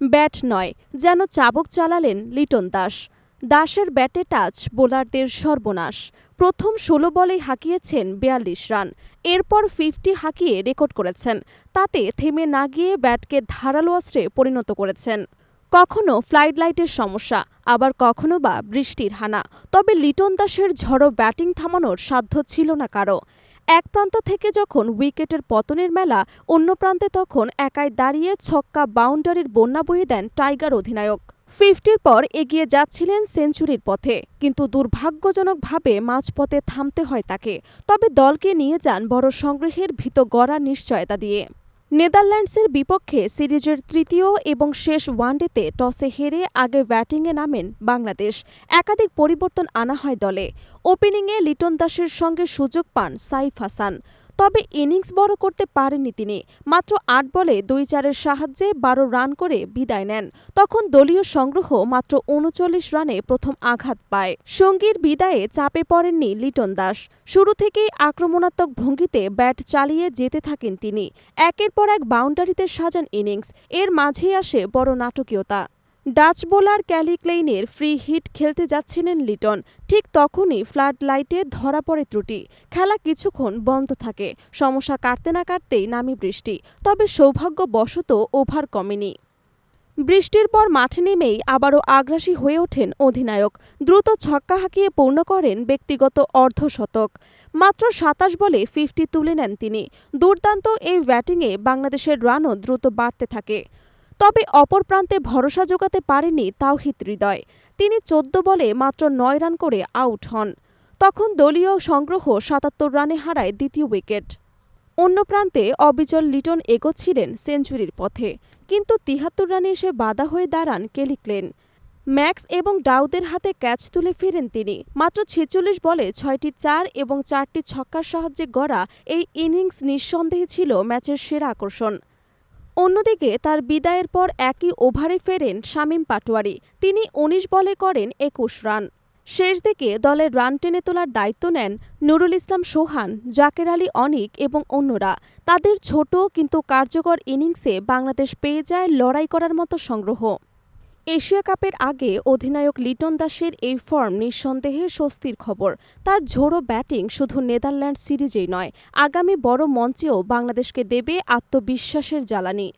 Bat নয়, যেন চাবুক চালালেন লিটন দাস। দাসের ব্যাটে টাচ, বোলারদের সর্বনাশ। প্রথম ষোলো বলেই হাঁকিয়েছেন বিয়াল্লিশ রান। এরপর ফিফটি হাঁকিয়ে রেকর্ড করেছেন। তাতে থেমে না গিয়ে ব্যাটকে ধারালো অস্ত্রে পরিণত করেছেন। কখনো ফ্লাইট লাইটের সমস্যা, আবার কখনো বা বৃষ্টির হানা। তবে লিটন দাসের ঝড়ো ব্যাটিং থামানোর সাধ্য ছিল না কারও। এক প্রান্ত থেকে যখন উইকেটের পতনের মেলা, অন্য প্রান্তে তখন একাই দাঁড়িয়ে ছক্কা বাউন্ডারির বন্যা বয়ে দেন টাইগার অধিনায়ক। ফিফটির পর এগিয়ে যাচ্ছিলেন সেঞ্চুরির পথে, কিন্তু দুর্ভাগ্যজনকভাবে মাঝপথে থামতে হয় তাকে। তবে দলকে নিয়ে যান বড় সংগ্রহের ভীত গড়া নিশ্চয়তা দিয়ে। নেদারল্যান্ডসের বিপক্ষে সিরিজের তৃতীয় এবং শেষ ওয়ানডেতে টসে হেরে আগে ব্যাটিংয়ে নামেন বাংলাদেশ। একাধিক পরিবর্তন আনা হয় দলে। ওপেনিংয়ে লিটন দাসের সঙ্গে সুযোগ পান সাইফ হাসান। তবে ইনিংস বড় করতে পারেননি তিনি। মাত্র আট বলে দুই চারের সাহায্যে বারো রান করে বিদায় নেন। তখন দলীয় সংগ্রহ মাত্র উনচল্লিশ রানে প্রথম আঘাত পায়। সঙ্গীর বিদায়ে চাপে পড়েননি লিটন দাস। শুরু থেকেই আক্রমণাত্মক ভঙ্গিতে ব্যাট চালিয়ে যেতে থাকেন তিনি। একের পর এক বাউন্ডারিতে সাজান ইনিংস। এর মাঝেই আসে বড় নাটকীয়তা। ডাচ বোলার ক্যালি ক্লেইনের ফ্রি হিট খেলতে যাচ্ছিলেন লিটন। ঠিক তখনই ফ্লাড লাইটে ধরা পড়ে ত্রুটি। খেলা কিছুক্ষণ বন্ধ থাকে। সমস্যা কাটতে না কাটতেই নামি বৃষ্টি। তবে সৌভাগ্যবশত ওভার কমেনি। বৃষ্টির পর মাঠে নেমেই আবারও আগ্রাসী হয়ে ওঠেন অধিনায়ক। দ্রুত ছক্কা হাঁকিয়ে পূর্ণ করেন ব্যক্তিগত অর্ধশতক। মাত্র সাতাশ বলে ফিফটি তুলে নেন তিনি। দুর্দান্ত এই ব্যাটিংয়ে বাংলাদেশের রানও দ্রুত বাড়তে থাকে। তবে অপর প্রান্তে ভরসা জোগাতে পারেনি তাওহিদ হৃদয়। তিনি চোদ্দ বলে মাত্র নয় রান করে আউট হন। তখন দলীয় সংগ্রহ সাতাত্তর রানে হারায় দ্বিতীয় উইকেট। অন্য প্রান্তে অবিচল লিটন এগোচ্ছিলেন সেঞ্চুরির পথে, কিন্তু তিহাত্তর রানে এসে বাধা হয়ে দাঁড়ান কেলিক্লেন ম্যাক্স এবং ডাউদের হাতে ক্যাচ তুলে ফেরেন তিনি। মাত্র ছেচল্লিশ বলে ছয়টি চার এবং চারটি ছক্কার সাহায্যে গড়া এই ইনিংস নিঃসন্দেহে ছিল ম্যাচের সেরা আকর্ষণ। অন্যদিকে তার বিদায়ের পর একই ওভারে ফেরেন শামীম পাটোয়ারি। তিনি ১৯ বলে করেন একুশ রান। শেষ দিকে দলের রান টেনে তোলার দায়িত্ব নেন নুরুল ইসলাম সোহান, জাকের আলী অনিক এবং অন্যরা। তাদের ছোট কিন্তু কার্যকর ইনিংসে বাংলাদেশ পেয়ে যায় লড়াই করার মতো সংগ্রহ। এশিয়া কাপের আগে অধিনায়ক লিটন দাসের এই ফর্ম নিঃসন্দেহে স্বস্তির খবর। তার ঝোড়ো ব্যাটিং শুধু নেদারল্যান্ড সিরিজেই নয়, আগামী বড় মঞ্চেও বাংলাদেশকে দেবে আত্মবিশ্বাসের জ্বালানি।